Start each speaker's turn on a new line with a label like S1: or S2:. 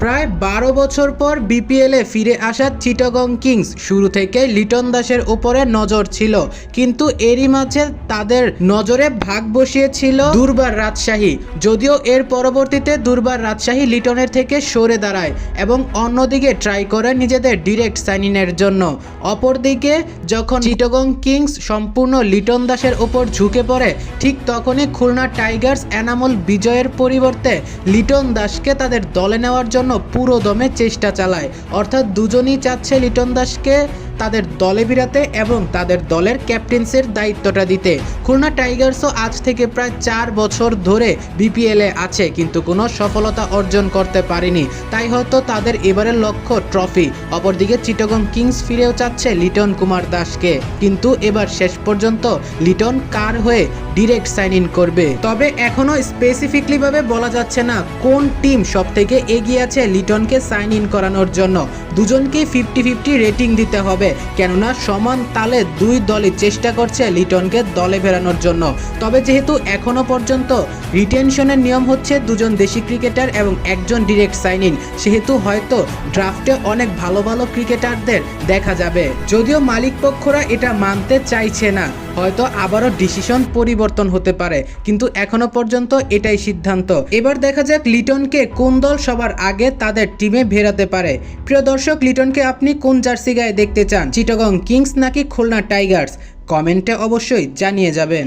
S1: প্রায় বারো বছর পর বিপিএলে ফিরে আসা চিটাগং কিংস শুরু থেকে লিটন দাসের উপরে নজর ছিল। কিন্তু এরই মাঝে তাদের নজরে ভাগ বসিয়েছিল দুর্বার রাজশাহী। যদিও এর পরবর্তীতে দুর্বার রাজশাহী লিটনের থেকে সরে দাঁড়ায় এবং অন্যদিকে ট্রাই করে নিজেদের ডিরেক্ট সাইনিংয়ের জন্য। অপরদিকে যখন চিটাগং কিংস সম্পূর্ণ লিটন দাসের ওপর ঝুঁকে পড়ে, ঠিক তখনই খুলনা টাইগার্স এনামুল বিজয়ের পরিবর্তে লিটন দাসকে তাদের দলে নেওয়ার জন্য পুরো দমে চেষ্টা চালায়। অর্থাৎ দুজনই চাচ্ছে লিটন দাসকে তাদের দলে বিরাতে এবং তাদের দলের ক্যাপ্টেন্সির দায়িত্বটা দিতে। খুলনা টাইগার্সও আজ থেকে প্রায় চার বছর ধরে বিপিএলে আছে, কিন্তু কোনো সফলতা অর্জন করতে পারেনি। তাই হয়তো তাদের এবারের লক্ষ্য ট্রফি। অপরদিকে চিটগং কিংস ফিরেও চাচ্ছে লিটন কুমার দাসকে। কিন্তু এবার শেষ পর্যন্ত লিটন কার হয়ে ডিরেক্ট সাইন ইন করবে? তবে এখনও স্পেসিফিকলি ভাবে বলা যাচ্ছে না কোন টিম সব থেকে এগিয়ে আছে লিটনকে সাইন ইন করানোর জন্য। দুজনকে ফিফটি ফিফটি রেটিং দিতে হবে। কেননা সমান তালে দুই দলই চেষ্টা করছে লিটনকে দলে ফেরানোর জন্য। তবে যেহেতু এখনও পর্যন্ত রিটেনশনের নিয়ম হচ্ছে দুজন দেশি ক্রিকেটার এবং একজন ডিরেক্ট সাইন ইন সেহেতু হয়তো ড্রাফটে অনেক ভালো ভালো ক্রিকেটারদের দেখা যাবে। যদিও মালিক পক্ষরা এটা মানতে চাইছে না। হয়তো আবারও ডিসিশন পরিবর্তন হতে পারে, কিন্তু এখনও পর্যন্ত এটাই সিদ্ধান্ত। এবার দেখা যাক লিটনকে কোন দল সবার আগে তাদের টিমে ভেরাতে পারে। প্রিয় দর্শক, লিটনকে আপনি কোন জার্সি গায়ে দেখতে চান? চিটাগং কিংস নাকি খুলনা টাইগার্স? কমেন্টে অবশ্যই জানিয়ে যাবেন।